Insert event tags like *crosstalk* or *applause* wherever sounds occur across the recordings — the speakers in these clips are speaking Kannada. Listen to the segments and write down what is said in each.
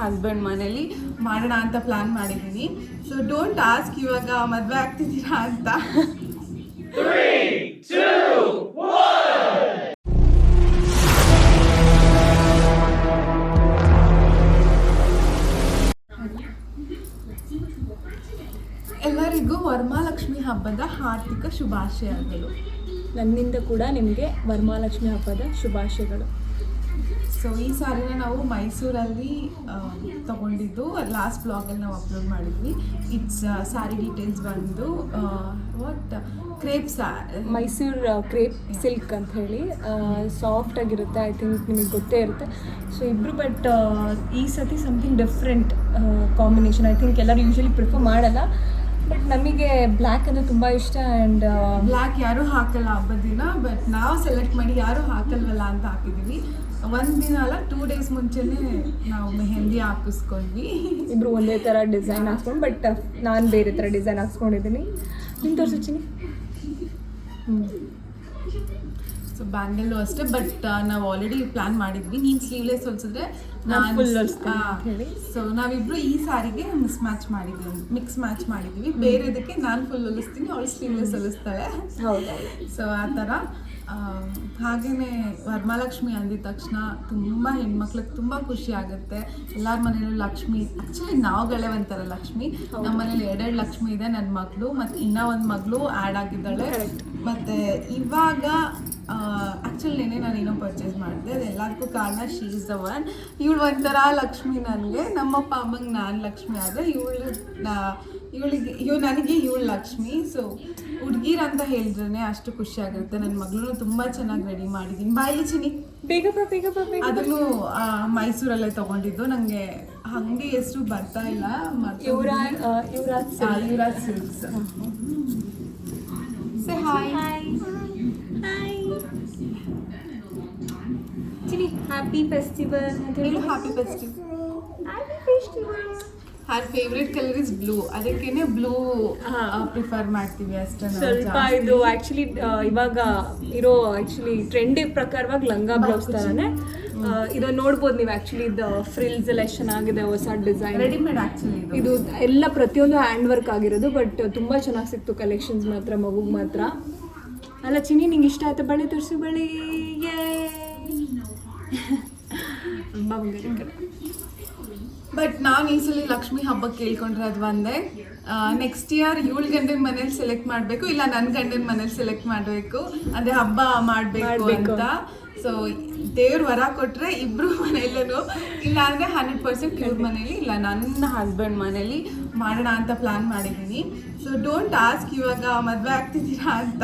ಹಸ್ಬೆಂಡ್ ಮನೇಲಿ ಮಾಡೋಣ ಅಂತ ಪ್ಲಾನ್ ಮಾಡಿದ್ದೀನಿ. ಸೊ ಡೋಂಟ್ ಆಸ್ಕ್ ಇವಾಗ ಮದುವೆ ಆಗ್ತಿದ್ದೀರಾ ಅಂತ. ಎಲ್ಲರಿಗೂ ವರಮಹಾಲಕ್ಷ್ಮಿ ಹಬ್ಬದ ಹಾರ್ದಿಕ ಶುಭಾಶಯಗಳು. ನನ್ನಿಂದ ಕೂಡ ನಿಮಗೆ ವರಮಹಾಲಕ್ಷ್ಮಿ ಹಬ್ಬದ ಶುಭಾಶಯಗಳು. ಸೊ ಈ ಸಾರಿನ ನಾವು ಮೈಸೂರಲ್ಲಿ ತೊಗೊಂಡಿದ್ದು. ಲಾಸ್ಟ್ ಬ್ಲಾಗಲ್ಲಿ ನಾವು ಅಪ್ಲೋಡ್ ಮಾಡಿದ್ವಿ. ಇಟ್ಸ್ ಸಾರಿ ಡೀಟೇಲ್ಸ್ ಬಂದು ವಾಟ್ ಕ್ರೇಪ್ ಸಾ ಮೈಸೂರು ಕ್ರೇಪ್ ಸಿಲ್ಕ್ ಅಂತ ಹೇಳಿ. ಸಾಫ್ಟ್ ಆಗಿರುತ್ತೆ ಐ ಥಿಂಕ್ ನಿಮಗೆ ಗೊತ್ತೇ ಇರುತ್ತೆ. ಸೊ ಇಬ್ಬರು ಬಟ್ ಈ ಸತಿ something different combination I think ಎಲ್ಲರೂ ಯೂಶಲಿ ಪ್ರಿಫರ್ ಮಾಡಲ್ಲ. ಬಟ್ ನಮಗೆ ಬ್ಲ್ಯಾಕ್ ಅಂದರೆ ತುಂಬ ಇಷ್ಟ ಆ್ಯಂಡ್ ಬ್ಲ್ಯಾಕ್ ಯಾರೂ ಹಾಕಲ್ಲ ಹಬ್ಬದ ದಿನ ಬಟ್ ನಾವು ಸೆಲೆಕ್ಟ್ ಮಾಡಿ ಯಾರೂ ಹಾಕಲ್ವಲ್ಲ ಅಂತ ಹಾಕಿದ್ದೀವಿ ಒಂದು ದಿನ ಅಲ್ಲ ಟೂ ಡೇಸ್ ಮುಂಚೆನೆ ನಾವು ಮೆಹಂದಿ ಹಾಕಿಸ್ಕೊಂಡ್ವಿ. ಇಬ್ರು ಒಂದೇ ಥರ ಡಿಸೈನ್ ಹಾಕ್ಸ್ಕೊಂಡು ಬಟ್ ನಾನು ಬೇರೆ ಥರ ಡಿಸೈನ್ ಹಾಕ್ಸ್ಕೊಂಡಿದ್ದೀನಿ. ನಿಮ್ ತೋರ್ಸಿನಿ ಹ್ಞೂ ಸೊ ಬ್ಯಾಂಗಲ್ಲು ಅಷ್ಟೇ ಬಟ್ ನಾವು ಆಲ್ರೆಡಿ ಪ್ಲಾನ್ ಮಾಡಿದ್ವಿ. ನೀನು ಸ್ಲೀವ್ಲೆಸ್ ಹೊಲ್ಸಿದ್ರೆ ನಾನು. ಸೊ ನಾವಿಬ್ರು ಈ ಸಾರಿಗೆ ಮಿಸ್ ಮ್ಯಾಚ್ ಮಾಡಿದ್ವಿ ಮಿಕ್ಸ್ ಮ್ಯಾಚ್ ಮಾಡಿದ್ವಿ. ಬೇರೆದಕ್ಕೆ ನಾನು ಫುಲ್ ಹೊಲಿಸ್ತೀನಿ ಅವಳು ಸ್ಲೀವ್ಲೆಸ್ ಹೊಲಿಸ್ತಾಳೆ. ಸೊ ಆ ಥರ ಹಾಗೆಯೇ ವರಮಹಾಲಕ್ಷ್ಮಿ ಅಂದಿದ ತಕ್ಷಣ ತುಂಬ ಹೆಣ್ಮಕ್ಳಿಗೆ ತುಂಬ ಖುಷಿ ಆಗುತ್ತೆ. ಎಲ್ಲರ ಮನೇಲೂ ಲಕ್ಷ್ಮಿ ಆ್ಯಕ್ಚುಲಿ ನಾವುಗಳೇ ಒಂಥರ ಲಕ್ಷ್ಮಿ. ನಮ್ಮ ಮನೇಲಿ ಎರಡೆರಡು ಲಕ್ಷ್ಮಿ ಇದೆ ನನ್ನ ಮಗಳು ಮತ್ತು ಇನ್ನೂ ಒಂದು ಮಗಳು ಆ್ಯಡ್ ಆಗಿದ್ದಾಳೆ. ಮತ್ತು ಇವಾಗ ಆ್ಯಕ್ಚುಲಿ ನೆನೆ ನಾನು ಏನೋ ಪರ್ಚೇಸ್ ಮಾಡಿದೆ. ಅದೆಲ್ಲದಕ್ಕೂ ಕಾರಣ ಶೀ ಇಸ್ ದ ಒನ್ ಇವಳು ಒಂಥರ ಲಕ್ಷ್ಮಿ ನನಗೆ. ನಮ್ಮಪ್ಪ ಅಮ್ಮಂಗೆ ನಾನು ಲಕ್ಷ್ಮಿ ಆದರೆ ಇವಳು ಇವಳಿಗೆ, ಇವ್ ನನಗೆ ಇವಳು ಲಕ್ಷ್ಮಿ. ಸೊ ಹುಡ್ಗೀರ್ ಅಂತ ಹೇಳಿದ್ರೆ ಅಷ್ಟು ಖುಷಿ ಆಗುತ್ತೆ. ನನ್ನ ಮಗಳು ತುಂಬಾ ಚೆನ್ನಾಗಿ ರೆಡಿ ಮಾಡಿದೀನಿ. ಬಾಯಿ ಚಿನಿ ಬೇಗ ಬೇಗ. ಅದನ್ನು ಮೈಸೂರಲ್ಲೇ ತಗೊಂಡಿದ್ದು. ನನಗೆ ಹಂಗೆ ಹೆಸರು ಬರ್ತಾ ಇಲ್ಲ. Yuvraj. Yuvraj silks hi Chini happy festival happy festival happy festival her favourite colour is blue ಅದಕ್ಕೇನೆ ಬ್ಲೂ. ಪ್ರಿಫರ್ ಮಾಡ್ತೀವಿ ಅಷ್ಟೇ ಸ್ವಲ್ಪ ಇದು ಆಕ್ಚುಲಿ ಇವಾಗ ಇರೋ ಆಕ್ಚುಲಿ ಟ್ರೆಂಡಿ ಪ್ರಕಾರವಾಗಿ ಲಂಗ ಬ್ಲೌಸ್ ತರಾನೆ ಇದು ನೋಡ್ಬೋದು ನೀವು ಆಕ್ಚುಲಿ ಇದು ಫ್ರಿಲ್ಸ್ ಎಲ್ಲ ಚೆನ್ನಾಗಿದೆ ಹೊಸ ಡಿಸೈನ್ ರೆಡಿಮೇಡ್ ಆಕ್ಚುಲಿ ಇದು. ಎಲ್ಲ ಪ್ರತಿಯೊಂದು ಹ್ಯಾಂಡ್ ವರ್ಕ್ ಆಗಿರೋದು ಬಟ್ ತುಂಬಾ ಚೆನ್ನಾಗಿ ಸಿಕ್ತು ಕಲೆಕ್ಷನ್ಸ್ ಮಾತ್ರ ಮಗುಗೆ ಮಾತ್ರ. ಅಲ್ಲ ಚಿನಿ ನಿಂಗೆ ಇಷ್ಟ ಆಯ್ತು? ಬಳೆ ತೋರಿಸಿ ಬಳಿ. ಬಂಗಾರ. ಬಟ್ ನಾನು ಈ ಸಲ ಲಕ್ಷ್ಮಿ ಹಬ್ಬಕ್ಕೆ ಕೇಳ್ಕೊಂಡ್ರೆ ಅದು ಒಂದೇ. ನೆಕ್ಸ್ಟ್ ಇಯರ್ ಏಳು ಗಂಡನ ಮನೇಲಿ ಸೆಲೆಕ್ಟ್ ಮಾಡಬೇಕು ಇಲ್ಲ ನನ್ನ ಗಂಡನ ಮನೇಲಿ ಸೆಲೆಕ್ಟ್ ಮಾಡಬೇಕು. ಅದೇ ಹಬ್ಬ ಮಾಡಬೇಕು ಅಂತ. ಸೊ ದೇವ್ರ ವರ ಕೊಟ್ಟರೆ ಇಬ್ಬರು ಮನೇಲೂ ಇಲ್ಲ ಅಂದರೆ ಹಂಡ್ರೆಡ್ ಪರ್ಸೆಂಟ್ ಇವ್ರ ಮನೇಲಿ ಇಲ್ಲ ನನ್ನ ಹಸ್ಬೆಂಡ್ ಮನೇಲಿ ಮಾಡೋಣ ಅಂತ ಪ್ಲಾನ್ ಮಾಡಿದ್ದೀನಿ. ಸೊ ಡೋಂಟ್ ಆಸ್ಕ್ ಇವಾಗ ಮದುವೆ ಆಗ್ತಿದ್ದೀರಾ ಅಂತ.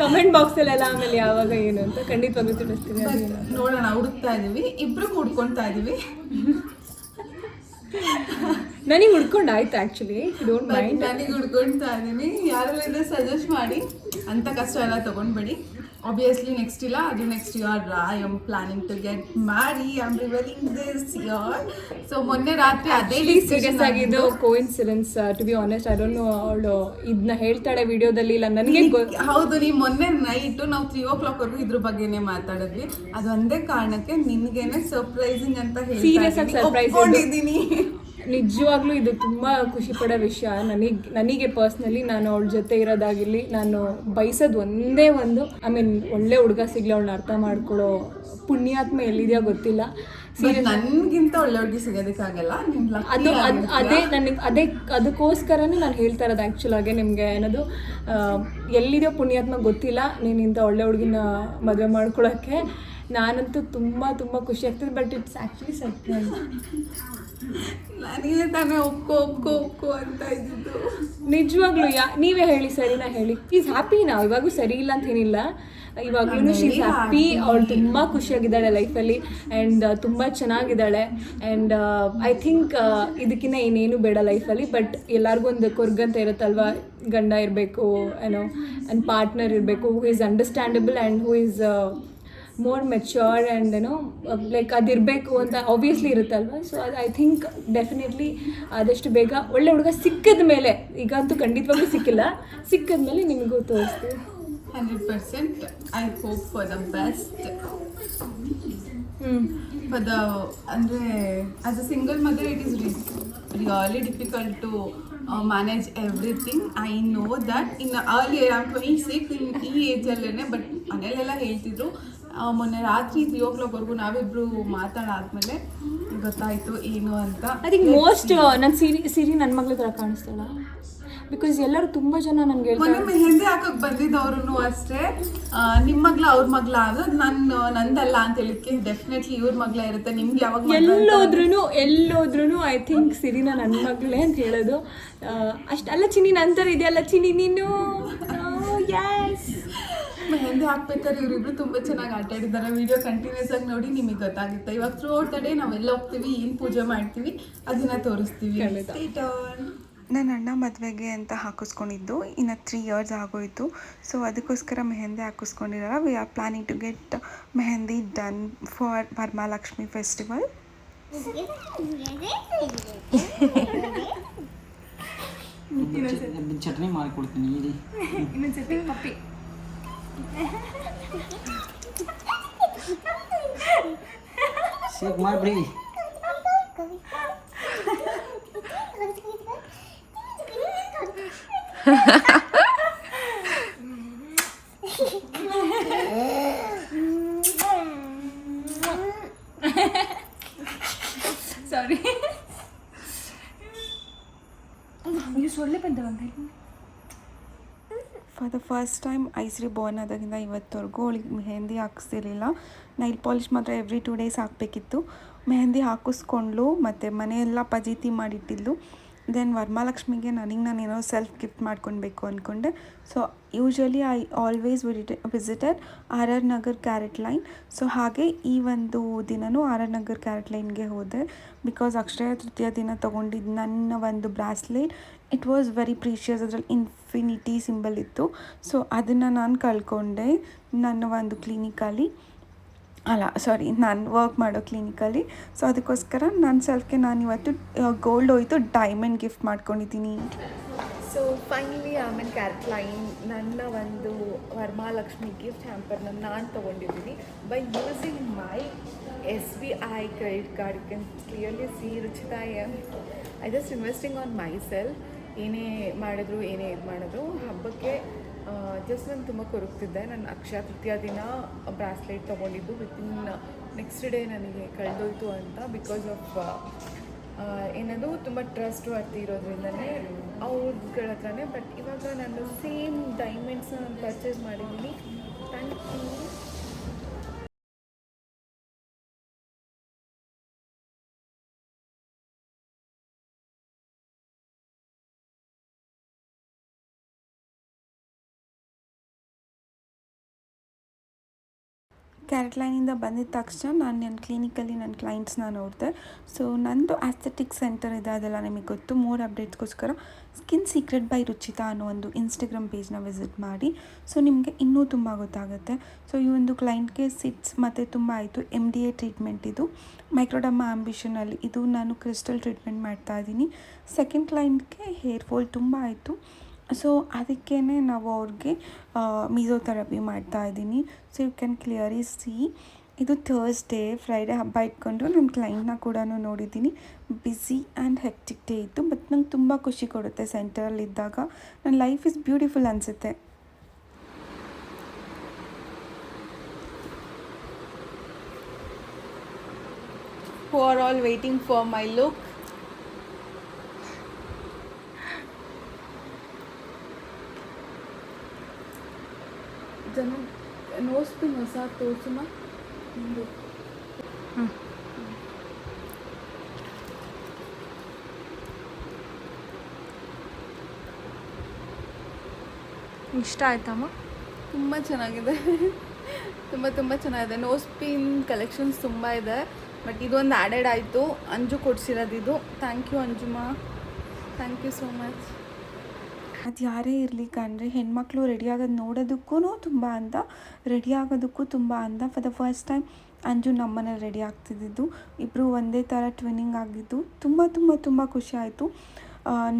ಕಮೆಂಟ್ ಬಾಕ್ಸ್ ಅಲ್ಲೆಲ್ಲ ಆಮೇಲೆ ಯಾವಾಗ ಏನು ಅಂತ ಖಂಡಿತವಾಗ್ಲೂ ತಿಳಿಸ್ತೀನಿ. ನೋಡೋಣ, ಹುಡುಕ್ತಾ ಇದೀವಿ, ಇಬ್ರು ಹುಡ್ಕೊಳ್ತಾ ಇದೀವಿ ನನಗೆ ಹುಡ್ಕೊಂಡು ಆಯ್ತು ಆ್ಯಕ್ಚುಲಿ ಡೋಂಟ್ ಮೈಂಡ್ ನನಗೆ ಹುಡ್ಕೊಳ್ತಾ ಇದೀನಿ ಯಾರೆಲ್ಲ ಇದ್ರೆ ಸಜೆಸ್ಟ್ ಮಾಡಿ. ಅಂತ ಕಷ್ಟ ಎಲ್ಲ ತಗೊಂಡ್ಬೇಡಿ. ಆಬ್ವಿಯಸ್ಲಿ ನೆಕ್ಸ್ಟ್ ಇಲ್ಲ ಅದು next year I am planning to get marry I am revealing this year so ಮೊನ್ನೆ ರಾತ್ರಿ ಅದೇ ಸೀರಿಯಸ್ ಆಗಿದ್ದು coincidence to be honest I don't know ಅವಳು ಇದನ್ನ ಹೇಳ್ತಾಳೆ ವಿಡಿಯೋದಲ್ಲಿ ಇಲ್ಲ ನನಗೆ ಹೌದು ನೀವು ಮೊನ್ನೆ ನೈಟು ನಾವು ತ್ರೀ ಓ ಕ್ಲಾಕ್ ವರೆಗೂ ಇದ್ರ ಬಗ್ಗೆನೇ ಮಾತಾಡಿದ್ವಿ. ಅದು ಒಂದೇ ಕಾರಣಕ್ಕೆ ನಿನ್ಗೇನೆ ಸರ್ಪ್ರೈಸಿಂಗ್ ಅಂತ ಸೀರಿಯಸ್ ಆಗಿ ಸರ್ಪ್ರೈಸ್ ನಿಜವಾಗ್ಲೂ ಇದು ತುಂಬ ಖುಷಿ ಪಡೋ ವಿಷಯ. ನನಗೆ ನನಗೆ ಪರ್ಸ್ನಲಿ ನಾನು ಅವಳ ಜೊತೆ ಇರೋದಾಗಿರ್ಲಿ ನಾನು ಬಯಸೋದು ಒಂದೇ ಒಂದು ಐ ಮೀನ್ ಒಳ್ಳೆ ಹುಡುಗ ಸಿಗ್ಲಿ ಅವಳನ್ನ ಅರ್ಥ ಮಾಡ್ಕೊಳ್ಳೋ ಪುಣ್ಯಾತ್ಮ ಎಲ್ಲಿದೆಯೋ ಗೊತ್ತಿಲ್ಲ. ನನ್ಗಿಂತ ಒಳ್ಳೆ ಹುಡುಗಿ ಸಿಗೋದಕ್ಕಾಗಲ್ಲ ಅದು ಅದೇ ನನಗೆ ಅದೇ ಅದಕ್ಕೋಸ್ಕರನೇ ನಾನು ಹೇಳ್ತಾ ಇರೋದು ಆ್ಯಕ್ಚುಲ್ ಆಗಿ ನಿಮಗೆ ಏನದು ಎಲ್ಲಿದೆಯೋ ಪುಣ್ಯಾತ್ಮ ಗೊತ್ತಿಲ್ಲ ನೀನು ಇಂಥ ಒಳ್ಳೆ ಹುಡುಗಿನ ಮದುವೆ ಮಾಡ್ಕೊಳ್ಳೋಕ್ಕೆ ನಾನಂತೂ ತುಂಬ ತುಂಬ ಖುಷಿ ಆಗ್ತದೆ ಬಟ್ ಇಟ್ಸ್ ಆ್ಯಕ್ಚುಲಿ ಸರ್ಪ್ರೈಸ್ ನನಗೆ ತಾನೇ ಒಪ್ಕೋ ಒಪ್ಕೋ ಒಪ್ಕೋ ಅಂತ ಇದ್ದು ನಿಜವಾಗ್ಲೂ ಯಾ ನೀವೇ ಹೇಳಿ ಸರಿನಾ ಹೇಳಿ. ಈಸ್ ಹ್ಯಾಪಿ ನಾವು ಇವಾಗೂ ಸರಿ ಇಲ್ಲ ಅಂತ ಏನಿಲ್ಲ. ಇವಾಗ್ಲೂ ಶೀಸ್ ಹ್ಯಾಪಿ. ಅವಳು ತುಂಬ ಖುಷಿಯಾಗಿದ್ದಾಳೆ ಲೈಫಲ್ಲಿ ಆ್ಯಂಡ್ ತುಂಬ ಚೆನ್ನಾಗಿದ್ದಾಳೆ. ಆ್ಯಂಡ್ ಐ ಥಿಂಕ್ ಇದಕ್ಕಿಂತ ಇನ್ನೇನು ಬೇಡ ಲೈಫಲ್ಲಿ ಬಟ್ ಎಲ್ಲರಿಗೂ ಒಂದು ಕೊರ್ಗಂತ ಇರುತ್ತಲ್ವ? ಗಂಡ ಇರಬೇಕು ಏನೋ ಆ್ಯಂಡ್ ಪಾರ್ಟ್ನರ್ ಇರಬೇಕು who is understandable and who is more matured and ಏನೋ ಲೈಕ್ ಅದಿರಬೇಕು ಅಂತ ಆಬ್ವಿಯಸ್ಲಿ ಇರುತ್ತಲ್ವ? ಸೊ ಅದು ಐ ಥಿಂಕ್ ಡೆಫಿನೆಟ್ಲಿ ಆದಷ್ಟು ಬೇಗ ಒಳ್ಳೆ ಹುಡುಗ ಸಿಕ್ಕಿದ ಮೇಲೆ ಈಗಂತೂ ಖಂಡಿತವಾಗ್ಲೂ ಸಿಕ್ಕಿಲ್ಲ ಸಿಕ್ಕಿದ ಮೇಲೆ ನಿಮಗೂ ತೋರಿಸ್ತೀವಿ hundred percent I hope for the best hmm for the ಅಂದರೆ as a single mother it is really difficult to manage everything I know that in early am twenty six in ಈ ಏಜಲ್ಲೇ ಬಟ್ ಮನೇಲೆಲ್ಲ ಹೇಳ್ತಿದ್ರು ಮೊನ್ನೆ ರಾತ್ರಿ ತ್ರೀ ಓ ಕ್ಲಾಕ್ವರೆಗೂ ನಾವಿಬ್ರು ಮಾತಾಡಾದ್ಮೇಲೆ ಗೊತ್ತಾಯ್ತು ಏನು ಅಂತ. ಐ ಥಿಂಕ್ ಮೋಸ್ಟ್ ನನ್ನ ಸಿರಿ ಸಿರಿ ನನ್ನ ಮಗಳ ಥರ ಕಾಣಿಸ್ತಾಳ ಬಿಕಾಸ್ ಎಲ್ಲರೂ ತುಂಬ ಜನ ನನಗೆ ಮೊನ್ನೆ ಮೆಹಂದಿ ಹಾಕಕ್ ಬಂದಿದ್ದವ್ರು ಅಷ್ಟೇ. ನಿಮ್ಮ ನಿಮ್ ಮಗ್ಲ ಅವ್ರ ಮಗ್ಲ ಅದು ನನ್ನ ನಂದಲ್ಲ ಅಂತ ಹೇಳಿಕ್ಕೆ ಡೆಫಿನೆಟ್ಲಿ ಇವ್ರ ಮಗ್ಲ ಇರುತ್ತೆ. ನಿಮ್ಗೆ ಯಾವಾಗ ಮಗ್ಳು ಎಲ್ಲೋದ್ರೂ ಎಲ್ಲೋದ್ರೂ ಐ ಥಿಂಕ್ ಸಿರಿನ ನನ್ನ ಮಗಳೇ ಅಂತ ಹೇಳೋದು. ಅಷ್ಟು ಅಲ್ಲ ಚಿನಿ ನಂತರ ಇದೆಯಲ್ಲ ಚಿನ್ನಿ ನೀನು? ಯಾಸ್ ಮೆಹಂದಿ ಹಾಕ್ಬೇಕಾದ್ರೆ ಇವರಿಬ್ರು ತುಂಬಾ ಚೆನ್ನಾಗಿ ಆಟ ಆಡಿದ್ದಾರೆ. ವಿಡಿಯೋ ಕಂಟಿನ್ಯೂಸ್ ಆಗಿ ನೋಡಿ ನಿಮಗೆ ಗೊತ್ತಾಗುತ್ತೆ. ಇವಾಗ ಥ್ರೂ ಔಟ್ ದ ಡೇ ನಾವೆಲ್ಲ ಹೋಗ್ತೀವಿ ಏನು ಪೂಜೆ ಮಾಡ್ತೀವಿ ಅದನ್ನ ತೋರಿಸ್ತೀವಿ. ನನ್ನ ಅಣ್ಣ ಮದುವೆಗೆ ಅಂತ ಹಾಕಿಸ್ಕೊಂಡಿದ್ದು. ಇನ್ನು ತ್ರೀ ಇಯರ್ಸ್ ಆಗೋಯಿತು. ಸೊ ಅದಕ್ಕೋಸ್ಕರ mehndi ಹಾಕಿಸ್ಕೊಂಡಿರಲ್ಲ. We are planning to get mehndi done for Varamahalakshmi festival chutney ಮಾಡಿಕೊಡ್ತೀನಿ Sigo mais Ha ha ha. First time Aisri born ಆದಾಗಿಂದ ಇವತ್ತವರೆಗೂ ಅವಳಿಗೆ ಮೆಹಂದಿ ಹಾಕಿಸ್ತಿರ್ಲಿಲ್ಲ ನೈಲ್ ಪಾಲಿಷ್ ಮಾತ್ರ ಎವ್ರಿ ಟೂ ಡೇಸ್ ಹಾಕಬೇಕಿತ್ತು. ಮೆಹಂದಿ ಹಾಕಿಸ್ಕೊಂಡ್ಲು ಮತ್ತು ಮನೆಯೆಲ್ಲ ಪಜೀತಿ ಮಾಡಿಟ್ಟಿದ್ಲು. ದೆನ್ ವರಮಹಾಲಕ್ಷ್ಮಿಗೆ ನನಗೆ ನಾನು ಏನೋ ಸೆಲ್ಫ್ ಗಿಫ್ಟ್ ಮಾಡ್ಕೊಳ್ಬೇಕು ಅಂದ್ಕೊಂಡೆ so usually I always visit visited R R Nagar CaratLane so ಹಾಗೆ ಈ ಒಂದು ದಿನವೂ ಆರ್ ಆರ್ ನಗರ್ ಕ್ಯಾರೆಟ್ ಲೈನ್ಗೆ ಹೋದೆ. ಬಿಕಾಸ್ ಅಕ್ಷಯ ತೃತೀಯ ದಿನ ತೊಗೊಂಡಿದ್ದು ನನ್ನ ಒಂದು bracelet. It was very precious ಅದ್ರಲ್ಲಿ ಇನ್ಫಿನಿಟಿ ಸಿಂಬಲ್ ಇತ್ತು. ಸೊ ಅದನ್ನು ನಾನು ಕಳ್ಕೊಂಡೆ. ನನ್ನ ಒಂದು ಕ್ಲಿನಿಕಲ್ಲಿ ಅಲ್ಲ. ಸಾರಿ ನಾನು ವರ್ಕ್ ಮಾಡೋ ಕ್ಲಿನಿಕಲ್ಲಿ ಸೊ ಅದಕ್ಕೋಸ್ಕರ ನನ್ನ ಸೆಲ್ಫ್ಗೆ ನಾನು ಇವತ್ತು ಗೋಲ್ಡ್ ಹೋಯಿತು. ಡೈಮಂಡ್ ಗಿಫ್ಟ್ ಮಾಡ್ಕೊಂಡಿದ್ದೀನಿ. ಸೊ ಫೈನಲಿ ಆಮೇಲೆ ಕ್ಯಾರ್ಕ್ಲೈನ್ ನನ್ನ ಒಂದು ವರಮಹಾಲಕ್ಷ್ಮಿ ಗಿಫ್ಟ್ ಹ್ಯಾಂಪರ್ನ ನಾನು ತೊಗೊಂಡಿದ್ದೀನಿ. By using my S B I credit card can clearly see ರುಚಿತಾಯ I just investing on my self ಏನೇ ಮಾಡಿದ್ರು, ಏನೇ ಇದು ಮಾಡಿದ್ರು, ಹಬ್ಬಕ್ಕೆ ಜಸ್ಟ್ ನಾನು ತುಂಬ ಕೊರಗ್ತಿದ್ದೆ. ನಾನು ಅಕ್ಷಯ ತೃತೀಯ ದಿನ ಬ್ರಾಸ್ಲೆಟ್ ತೊಗೊಂಡಿದ್ದು ವಿತಿನ್ ನೆಕ್ಸ್ಟ್ ಡೇ ನನಗೆ ಕಳೆದೋಯ್ತು ಅಂತ ಬಿಕಾಸ್ ಆಫ್ ಏನದು ತುಂಬ ಟ್ರಸ್ಟ್ ವರ್ತಿ ಇರೋದ್ರಿಂದನೇ ಅವ್ರಗಳ ಹತ್ರನೇ ಬಟ್ ಇವಾಗ ನಾನು ಸೇಮ್ ಡೈಮಂಡ್ಸ್ನ ನಾನು ಪರ್ಚೇಸ್ ಮಾಡಿದ್ದೀನಿ. ಥ್ಯಾಂಕ್ ಯು ಕ್ಯಾರೆಟ್ ಲೈನಿಂದ ಬಂದಿದ ತಕ್ಷಣ ನಾನು ನನ್ನ ಕ್ಲಿನಿಕಲ್ಲಿ ನನ್ನ ಕ್ಲೈಂಟ್ಸ್ನ ನೋಡಿದೆ. ಸೊ ನಂದು ಆಸ್ಥೆಟಿಕ್ ಸೆಂಟರ್ ಇದೆ, ಅದೆಲ್ಲ ನಿಮಗೆ ಗೊತ್ತು. ಮೋರ್ ಅಪ್ಡೇಟ್ಸ್ಗೋಸ್ಕರ ಸ್ಕಿನ್ ಸೀಕ್ರೆಟ್ ಬೈ ರುಚಿತಾ ಅನ್ನೋ ಒಂದು ಇನ್ಸ್ಟಾಗ್ರಾಮ್ ಪೇಜ್ನ ವಿಸಿಟ್ ಮಾಡಿ. ಸೊ ನಿಮಗೆ ಇನ್ನೂ ತುಂಬ ಗೊತ್ತಾಗುತ್ತೆ. ಸೊ ಈ ಒಂದು ಕ್ಲೈಂಟ್ಗೆ ಸಿಟ್ಸ್ ಮತ್ತು ತುಂಬ ಆಯಿತು. ಎಂ ಡಿ ಎ ಟ್ರೀಟ್ಮೆಂಟ್ ಇದು. ಮೈಕ್ರೋಡಮ್ಮ ಆಂಬಿಷನಲ್ಲಿ ಇದು ನಾನು ಕ್ರಿಸ್ಟಲ್ ಟ್ರೀಟ್ಮೆಂಟ್ ಮಾಡ್ತಾ ಇದ್ದೀನಿ. ಸೆಕೆಂಡ್ ಕ್ಲೈಂಟ್ಗೆ ಹೇರ್ ಫಾಲ್ ತುಂಬ ಆಯಿತು. ಸೊ ಅದಕ್ಕೇ ನಾವು ಅವ್ರಿಗೆ ಮೀಸೋಥೆರಪಿ ಮಾಡ್ತಾ ಇದ್ದೀನಿ. So you can clearly see ಇದು ಥರ್ಸ್ಡೇ ಫ್ರೈಡೇ ಹಬ್ಬ ಇಟ್ಕೊಂಡು ನನ್ನ ಕ್ಲೈಂಟ್ನ ಕೂಡ ನೋಡಿದ್ದೀನಿ. ಬ್ಯುಸಿ ಆ್ಯಂಡ್ ಹೆಕ್ಟಿಕ್ ಡೇ ಇತ್ತು ಬಟ್ ನಂಗೆ ತುಂಬ ಖುಷಿ ಕೊಡುತ್ತೆ ಸೆಂಟರಲ್ಲಿದ್ದಾಗ ನನ್ನ ಲೈಫ್ ಇಸ್ ಬ್ಯೂಟಿಫುಲ್ ಅನಿಸುತ್ತೆ. Who are all waiting for my look. ಜನ ನೋಸ್ ಪಿನ್ ಹೊಸ ಹ್ಞೂ ಇಷ್ಟ ಆಯ್ತಮ್ಮ? ತುಂಬ ಚೆನ್ನಾಗಿದೆ. ತುಂಬ ತುಂಬ ಚೆನ್ನಾಗಿದೆ. ನೋಸ್ ಪಿನ್ ಕಲೆಕ್ಷನ್ಸ್ ತುಂಬ ಇದೆ. ಬಟ್ ಇದೊಂದು ಆ್ಯಡೆಡ್ ಆಯಿತು. ಅಂಜು ಕೊಡ್ಸಿರೋದು ಇದು. ಥ್ಯಾಂಕ್ ಯು ಅಂಜುಮ್ಮ ಥ್ಯಾಂಕ್ ಯು ಸೋ ಮಚ್ ಅದು ಯಾರೇ ಇರಲಿ ಕಂಡ್ರೆ ಹೆಣ್ಮಕ್ಳು ರೆಡಿಯಾಗೋದು ನೋಡೋದಕ್ಕೂ ತುಂಬ ಅಂದ ರೆಡಿ ಆಗೋದಕ್ಕೂ ತುಂಬ ಅಂದ for the first time Anju ನಮ್ಮನೆ ರೆಡಿ ಆಗ್ತಿದ್ದಿದ್ದು. ಇಬ್ಬರು ಒಂದೇ ಥರ ಟ್ವಿನ್ನಿಂಗ್ ಆಗಿದ್ದು. ತುಂಬ ತುಂಬ ತುಂಬ ಖುಷಿ ಆಯಿತು.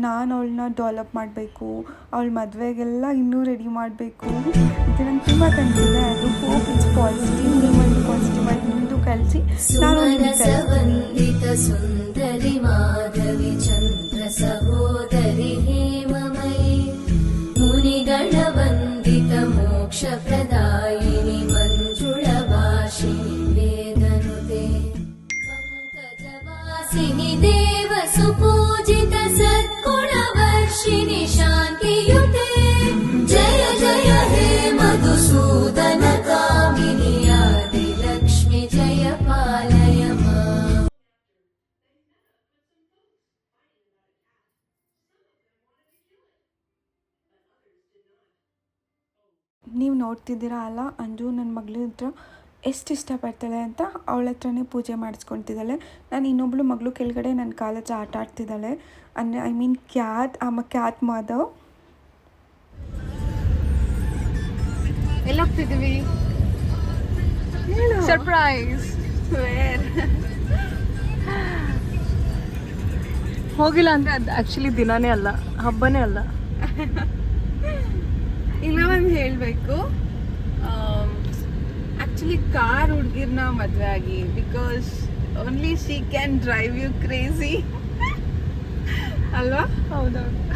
ನಾನು ಅವಳನ್ನ ಡೆವಲಪ್ ಮಾಡಬೇಕು ಅವಳ ಮದುವೆಗೆಲ್ಲ ಇನ್ನೂ ರೆಡಿ ಮಾಡಬೇಕು. ಅಂತ ನಂಗೆ ತುಂಬ ಕನ್ಸಿದೆ ಅದು ಹೋಪ್ ಇಟ್ಸ್ ಪಾಸಿಟಿವ್ ನೀವು ಪಾಸಿಟಿವ್ ಆಗಿ ನಿಮ್ಮದು ಕಲಿಸಿ ನಾನು ಸುಂದರಿ ಮಾಧವಿ ಚಂದ್ರ ಸಹೋದರಿ ನೋಡ್ತಿದ್ದೀರಾ ಅಲ್ಲ? ಅಂಜು ನನ್ನ ಮಗಳ ಹತ್ರ ಎಷ್ಟು ಇಷ್ಟಪಡ್ತಾಳೆ ಅಂತ ಅವಳ ಹತ್ರನೇ ಪೂಜೆ ಮಾಡಿಸ್ಕೊತಿದ್ದಾಳೆ ನಾನು ಇನ್ನೊಬ್ಳು ಮಗಳು ಕೆಳಗಡೆ ನನ್ನ ಕಾಲೇಜ್ ಆಟ ಆಡ್ತಿದ್ದಾಳೆ. ಅಂದರೆ ಐ ಮೀನ್ ಕ್ಯಾತ್ ಆಮ ಕ್ಯಾತ್ ಮಾಧವ್. ಎಲ್ಲಿ ಹೋಗ್ತಿದ್ದೀವಿ ಸರ್ಪ್ರೈಸ್ ಹೋಗಿಲ್ಲ ಅಂದರೆ ಅದು ಆ್ಯಕ್ಚುಲಿ ದಿನಾನೇ ಅಲ್ಲ ಹಬ್ಬನೇ ಅಲ್ಲ. ಇಲ್ಲ ಒಂದು ಹೇಳಬೇಕು ಆ್ಯಕ್ಚುಲಿ ಕಾರ್ ಹುಡುಗಿರ್ನ ಮದುವೆ ಆಗಿ because only she can drive you crazy ಅಲ್ವಾ? ಹೌದೌದು. *laughs*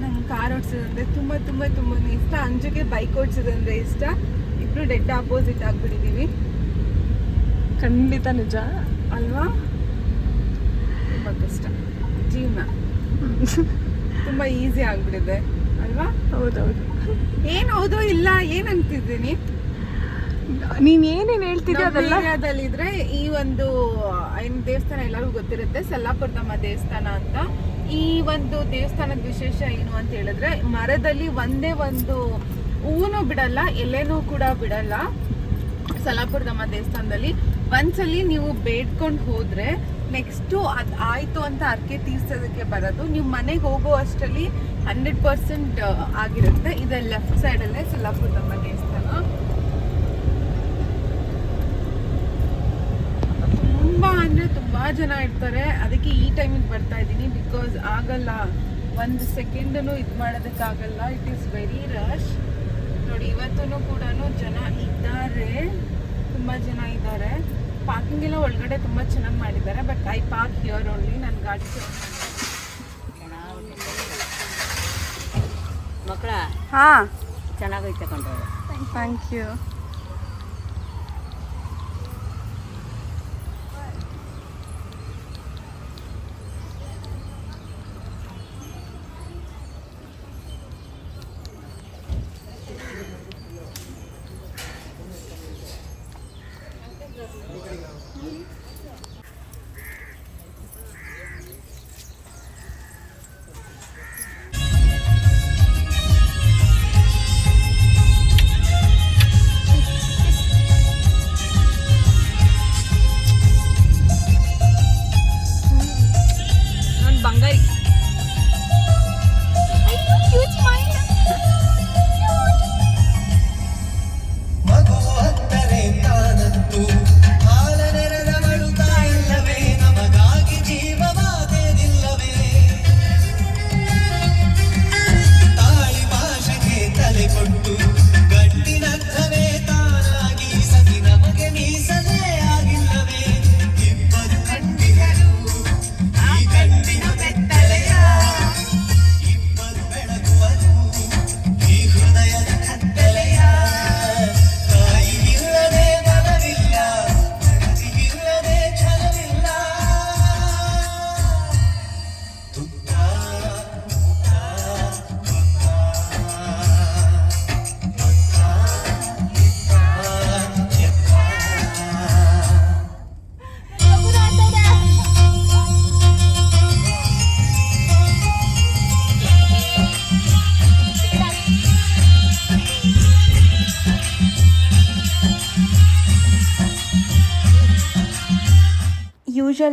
ನಂಗೆ ಕಾರ್ ಓಡಿಸೋದಂದ್ರೆ ತುಂಬ ತುಂಬ ತುಂಬಾ ಇಷ್ಟ. ಅಂಜುಗೆ ಬೈಕ್ ಓಡಿಸೋದಂದ್ರೆ ಇಷ್ಟ. ಇಬ್ರು ಡೆಡ್ ಆಪೋಸಿಟ್ ಆಗಿಬಿಟ್ಟಿದ್ದೀವಿ ಖಂಡಿತ ನಿಜ. ಅಲ್ವಾ? ತುಂಬ ಕಷ್ಟ. ಜೀವನ. *laughs* ತುಂಬ ಈಸಿ ಆಗ್ಬಿಟ್ಟಿದೆ ಅಲ್ವಾ? ಹೌದೌದು. ಏನ್ ಹೌದು ಇಲ್ಲ ಏನ್ ಅಂತಿದ್ದೀನಿ? ನೀನ್ ಏನೇನ್ ಹೇಳ್ತಿದ್ಯೋ ಅದೆಲ್ಲ? ಇದ್ರೆ ಈ ಒಂದು ಏನ್ ದೇವಸ್ಥಾನ ಎಲ್ಲರಿಗೂ ಗೊತ್ತಿರುತ್ತೆ ಸಲ್ಲಾಪುರದಮ್ಮ ದೇವಸ್ಥಾನ ಅಂತ. ಈ ಒಂದು ದೇವಸ್ಥಾನದ ವಿಶೇಷ ಏನು ಅಂತ ಹೇಳಿದ್ರೆ ಮರದಲ್ಲಿ ಒಂದೇ ಒಂದು ಹೂನು ಬಿಡಲ್ಲ ಎಲೆನೂ ಕೂಡ ಬಿಡಲ್ಲ. ಸಲ್ಲಾಪುರದಮ್ಮ ದೇವಸ್ಥಾನದಲ್ಲಿ. ಒಂದ್ಸಲಿ ನೀವು ಬೇಡ್ಕೊಂಡು ಹೋದ್ರೆ ನೆಕ್ಸ್ಟು ಅದು ಆಯ್ತು ಅಂತ ಅರ್ಕೆ ತೀರ್ಸೋದಕ್ಕೆ ಬರೋದು. ನೀವು ಮನೆಗೆ ಹೋಗೋ ಅಷ್ಟರಲ್ಲಿ ಹಂಡ್ರೆಡ್ ಪರ್ಸೆಂಟ್ ಆಗಿರುತ್ತೆ. ಇದೆ ಲೆಫ್ಟ್ ಸೈಡಲ್ಲೇ ಸಲ್ಲಾಪುರದಮ್ಮ ದೇವಸ್ಥಾನ. ತುಂಬಾ ಅಂದ್ರೆ ತುಂಬಾ ಜನ ಇರ್ತಾರೆ. ಅದಕ್ಕೆ ಈ ಟೈಮಿಗೆ ಬರ್ತಾ ಇದ್ದೀನಿ ಬಿಕಾಸ್ ಆಗಲ್ಲ. ಒಂದು ಸೆಕೆಂಡನ್ನು ಇದು ಮಾಡೋದಕ್ಕಾಗಲ್ಲ. ಇಟ್ ಈಸ್ ವೆರಿ ರಶ್ ನೋಡಿ ಇವತ್ತೂ ಕೂಡ ಜನ ಇದ್ದಾರೆ. ತುಂಬಾ ಜನ ಇದ್ದಾರೆ. ಪಾರ್ಕಿಂಗ್ ಎಲ್ಲ ಒಳಗಡೆ ತುಂಬಾ ಚೆನ್ನಾಗಿ ಮಾಡಿದ್ದಾರೆ but I park here only ನನ್ನ ಗಾಡಿ ಮಕ್ಕಳ ಹಾಂ. ಚೆನ್ನಾಗೈತೆ ಕಂಡ್ರೆ ಥ್ಯಾಂಕ್ ಯು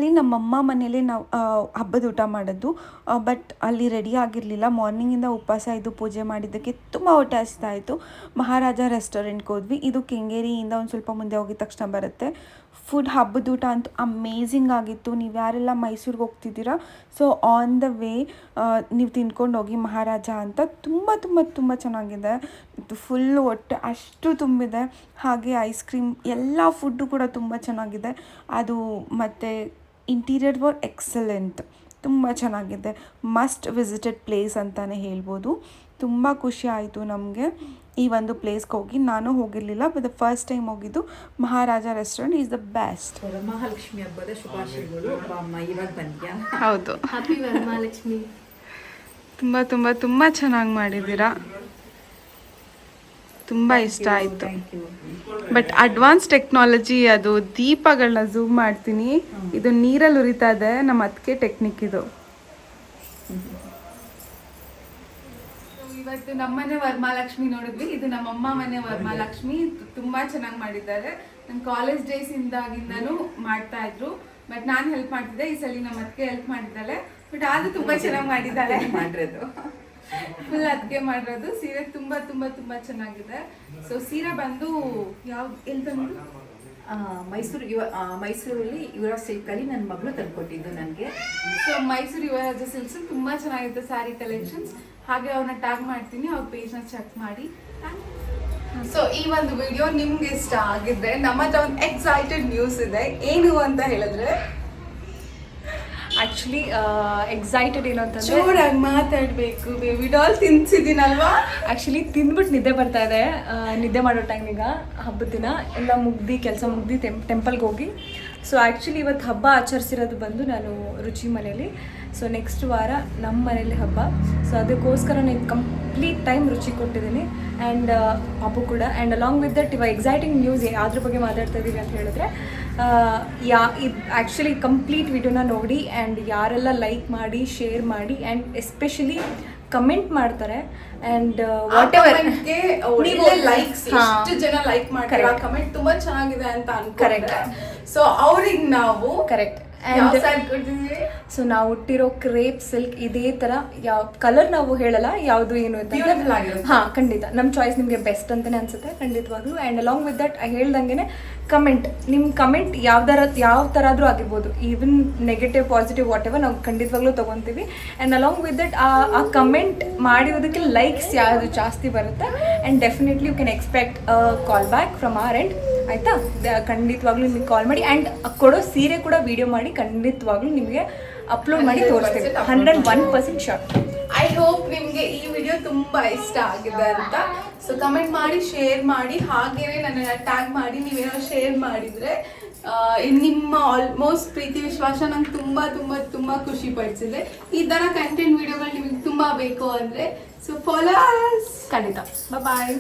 ಯೂಶ್ವಲಿ ನಮ್ಮಮ್ಮ ಮನೇಲಿ ನಾವು ಹಬ್ಬದ ಊಟ ಮಾಡೋದು ಬಟ್ ಅಲ್ಲಿ ರೆಡಿ ಆಗಿರಲಿಲ್ಲ. ಮಾರ್ನಿಂಗಿಂದ ಉಪವಾಸ ಇದ್ದು ಪೂಜೆ ಮಾಡಿದ್ದಕ್ಕೆ ತುಂಬ ಹೊಟ್ಟೆ ಇತ್ತು. ಮಹಾರಾಜ ರೆಸ್ಟೋರೆಂಟ್ಗೆ ಹೋದ್ವಿ. ಇದು ಕೆಂಗೇರಿಯಿಂದ ಒಂದು ಸ್ವಲ್ಪ ಮುಂದೆ ಹೋಗಿದ ತಕ್ಷಣ ಬರುತ್ತೆ. ಫುಡ್ ಹಬ್ಬದ ಊಟ ಅಂತೂ ಅಮೇಝಿಂಗ್ ಆಗಿತ್ತು. ನೀವು ಯಾರೆಲ್ಲ ಮೈಸೂರಿಗೆ ಹೋಗ್ತಿದ್ದೀರಾ ಸೊ ಆನ್ ದ ವೇ ನೀವು ತಿನ್ಕೊಂಡು ಹೋಗಿ ಮಹಾರಾಜ ಅಂತ ತುಂಬ ತುಂಬ ತುಂಬ ಚೆನ್ನಾಗಿದೆ. ಫುಲ್ ಹೊಟ್ಟೆ ಅಷ್ಟು ತುಂಬಿದೆ. ಹಾಗೆ ಐಸ್ ಕ್ರೀಮ್ ಎಲ್ಲ ಫುಡ್ಡು ಕೂಡ ತುಂಬ ಚೆನ್ನಾಗಿದೆ. ಅದು ಮತ್ತು ಇಂಟೀರಿಯರ್ ವರ್ ಎಕ್ಸಲೆಂಟ್ ತುಂಬ ಚೆನ್ನಾಗಿದೆ. ಮಸ್ಟ್ ವಿಸಿಟೆಡ್ ಪ್ಲೇಸ್ ಅಂತಲೇ ಹೇಳ್ಬೋದು. ತುಂಬ ಖುಷಿ ಆಯಿತು ನಮಗೆ ಈ ಒಂದು ಪ್ಲೇಸ್ಗೆ ಹೋಗಿ. ನಾನು ಹೋಗಿರಲಿಲ್ಲ ಬಟ್ ದ ಫಸ್ಟ್ ಟೈಮ್ ಹೋಗಿದ್ದು Maharaja restaurant is the best Mahalakshmi ಹಬ್ಬದ ಶುಭಾಶಯಗಳು ಅಮ್ಮ ಇವಾಗ ಬಂದ್ಯಾ? ಹೌದು. ಹ್ಯಾಪಿ ವರಮಹಾಲಕ್ಷ್ಮಿ ತುಂಬ ತುಂಬ ತುಂಬ ಚೆನ್ನಾಗಿ ಮಾಡಿದ್ದೀರಾ? ತುಂಬ ಇಷ್ಟ ಆಯಿತು. ಬಟ್ ಅಡ್ವಾನ್ಸ್ ಟೆಕ್ನಾಲಜಿ ಅದು ದೀಪಗಳನ್ನ ಝೂಮ್ ಮಾಡ್ತೀನಿ. ಇದು ನೀರಲ್ಲಿ ಉರಿತಾ ಇದೆ ನಮ್ಮ ಅದಕ್ಕೆ ಟೆಕ್ನಿಕ್ ಇದು. ಇವತ್ತು ನಮ್ಮನೆ ವರ್ಮಾಲಕ್ಷ್ಮಿ ನೋಡಿದ್ವಿ. ಇದು ನಮ್ಮಮ್ಮ ಮನೆ ವರ್ಮಾಲಕ್ಷ್ಮಿ ತುಂಬಾ ಚೆನ್ನಾಗಿ ಮಾಡಿದ್ದಾರೆ. ನನ್ನ ಕಾಲೇಜ್ ಡೇಸ್ ಇಂದಾಗಿಂದನೂ ಮಾಡ್ತಾ ಇದ್ರು. ಬಟ್ ನಾನು ಹೆಲ್ಪ್ ಮಾಡ್ತಿದ್ದೆ. ಈ ಸಲ ನಮ್ಮ ಅದಕ್ಕೆ ಹೆಲ್ಪ್ ಮಾಡಿದ್ದಾಳೆ. ಬಟ್ ಆದ್ರೂ ತುಂಬಾ ಚೆನ್ನಾಗಿ ಮಾಡಿದ್ದಾಳೆ. *laughs* ಮಾಡಿರೋದು. ಫುಲ್ ಅದಕ್ಕೆ ಮಾಡಿರೋದು. ಸೀರೆ ತುಂಬಾ ತುಂಬಾ ತುಂಬಾ ಚೆನ್ನಾಗಿದೆ. ಸೊ ಸೀರೆ ಬಂದು ಯಾವ ಎಲ್ಲಿ ಬಂದು ಮೈಸೂರು ಯುವ ಮೈಸೂರಲ್ಲಿ ಯುವರಾಜ್ ಸಿಲ್ಕಲ್ಲಿ ನನ್ನ ಮಗಳು ತಂದ್ಕೊಟ್ಟಿದ್ದು ನನಗೆ. ಸೊ ಮೈಸೂರು ಯುವರಾಜ ಸಿಲ್ಕ್ಸ್ ತುಂಬಾ ಚೆನ್ನಾಗಿರುತ್ತೆ ಸ್ಯಾರಿ ಕಲೆಕ್ಷನ್ಸ್ ಹಾಗೆ ಅವ್ರನ್ನ ಟ್ಯಾಗ್ ಮಾಡ್ತೀನಿ ಅವ್ರ ಪೇಜ್ನ ಚೆಕ್ ಮಾಡಿ. ಸೊ ಈ ಒಂದು ವಿಡಿಯೋ ನಿಮ್ಗೆ ಇಷ್ಟ ಆಗಿದ್ರೆ ನಮ್ಮ ಹತ್ರ ಒಂದು ಎಕ್ಸೈಟೆಡ್ ನ್ಯೂಸ್ ಇದೆ. ಏನು ಅಂತ ಹೇಳಿದ್ರೆ ಆ್ಯಕ್ಚುಲಿ ಎಕ್ಸೈಟೆಡ್ ಏನು ಅಂತಂದರೆ ಜೋರಾಗಿ ಮಾತಾಡಬೇಕು ಬೇಬಿ ಡಾಲ್ ತಿನ್ಸಿದ್ದೀನಲ್ವಾ ಆ್ಯಕ್ಚುಲಿ ತಿಂದ್ಬಿಟ್ಟು ನಿದ್ದೆ ಬರ್ತಾ ಇದೆ. ನಿದ್ದೆ ಮಾಡೋ ಟೈಮ್ ಈಗ ಹಬ್ಬದ ದಿನ. ಎಲ್ಲ ಮುಗ್ದು ಕೆಲಸ ಮುಗ್ದು ಟೆಂಪ್ ಟೆಂಪಲ್ಗೆ ಹೋಗಿ. ಸೊ ಆ್ಯಕ್ಚುಲಿ ಇವತ್ತು ಹಬ್ಬ ಆಚರಿಸಿರೋದು ಬಂದು ನಾನು ರುಚಿ ಮನೇಲಿ. ಸೊ ನೆಕ್ಸ್ಟ್ ವಾರ ನಮ್ಮ ಮನೇಲಿ ಹಬ್ಬ. ಸೊ ಅದಕ್ಕೋಸ್ಕರ ನಾನು ಕಂಪ್ಲೀಟ್ ಟೈಮ್ ರುಚಿ ಕೊಟ್ಟಿದ್ದೀನಿ. ಆ್ಯಂಡ್ ಪಾಪು ಕೂಡ. ಆ್ಯಂಡ್ ಅಲಾಂಗ್ ವಿತ್ ದಟ್ ಇವಾಗ ಎಕ್ಸೈಟಿಂಗ್ ನ್ಯೂಸ್ ಯಾವುದ್ರ ಬಗ್ಗೆ ಮಾತಾಡ್ತಾ ಇದ್ದೀವಿ ಅಂತ ಹೇಳಿದ್ರೆ ಯಾ ಇದು ಆ್ಯಕ್ಚುಲಿ ಕಂಪ್ಲೀಟ್ ವಿಡಿಯೋನ ನೋಡಿ ಆ್ಯಂಡ್ ಯಾರೆಲ್ಲ ಲೈಕ್ ಮಾಡಿ ಶೇರ್ ಮಾಡಿ ಆ್ಯಂಡ್ ಎಸ್ಪೆಷಲಿ ಕಮೆಂಟ್ ಮಾಡ್ತಾರೆ. ಆ್ಯಂಡ್ ವಾಟ್ ಎವರ್ ನೀವು ಲೈಕ್ಸ್ ಎಷ್ಟು ಜನ ಲೈಕ್ ಮಾಡ್ತಾರೆ. ಕಮೆಂಟ್ ತುಂಬಾ ಚೆನ್ನಾಗಿದೆ ಅಂತ ಅನ್ಕೊಂಡ್ರೆ. ಸೊ ಅವ್ರಿಗೆ ನಾವು ಕರೆಕ್ಟ್ ಸೊ ನಾವು ಹುಟ್ಟಿರೋ ಕ್ರೇಪ್ ಸಿಲ್ಕ್ ಇದೇ ತರ ಯಾವ ಕಲರ್ ನಾವು ಹೇಳಲ್ಲ ಯಾವುದು ಏನು. ಹಾಂ ಖಂಡಿತ. ನಮ್ಮ ಚಾಯ್ಸ್ ನಿಮಗೆ ಬೆಸ್ಟ್ ಅಂತಾನೆ ಅನ್ಸುತ್ತೆ ಖಂಡಿತವಾಗ್ಲೂ. ಅಂಡ್ ಅಲಾಂಗ್ ವಿತ್ ದಟ್ ಹೇಳ್ದಂಗೆ ಕಮೆಂಟ್ ನಿಮ್ಮ ಕಮೆಂಟ್ ಯಾವ್ದಾರ ಯಾವ ಥರ ಆದರೂ ಆಗಿರ್ಬೋದು even negative positive whatever ನಾವು ಖಂಡಿತವಾಗ್ಲೂ ತೊಗೊತೀವಿ. ಆ್ಯಂಡ್ ಅಲಾಂಗ್ ವಿತ್ ದಟ್ ಆ ಕಮೆಂಟ್ ಮಾಡಿರೋದಕ್ಕೆ ಲೈಕ್ಸ್ ಯಾವುದು ಜಾಸ್ತಿ ಬರುತ್ತೆ. And definitely you can expect call back from our end ಆಯಿತಾ? ಖಂಡಿತವಾಗ್ಲೂ ನಿಮಗೆ ಕಾಲ್ ಮಾಡಿ. ಆ್ಯಂಡ್ ಕೊಡೋ ಸೀರೆ ಕೂಡ ವಿಡಿಯೋ ಮಾಡಿ ಖಂಡಿತವಾಗ್ಲೂ ನಿಮಗೆ ಅಪ್ಲೋಡ್ ಮಾಡಿ ತೋರಿಸ್ತೀವಿ. Hundred one percent short hope ನಿಮ್ಗೆ ಈ ವಿಡಿಯೋ ತುಂಬಾ ಇಷ್ಟ ಆಗಿದೆ ಅಂತ. ಸೊ ಕಮೆಂಟ್ ಮಾಡಿ ಶೇರ್ ಮಾಡಿ. ಹಾಗೇನೆ ನನ್ನನ್ನ ಟ್ಯಾಗ್ ಮಾಡಿ ನೀವೇನೋ ಶೇರ್ ಮಾಡಿದ್ರೆ ನಿಮ್ಮ ಆಲ್ಮೋಸ್ಟ್ ಪ್ರೀತಿ ವಿಶ್ವಾಸ ನಂಗೆ ತುಂಬಾ ತುಂಬಾ ತುಂಬಾ ಖುಷಿ ಪಡಿಸಿದೆ. ಈ ತರ ಕಂಟೆಂಟ್ ವಿಡಿಯೋಗಳು ನಿಮಗೆ ತುಂಬಾ ಬೇಕು ಅಂದ್ರೆ ಸೊ ಫಾಲೋ ಖಂಡಿತ. ಬಾಯ್ ಬಾಯ್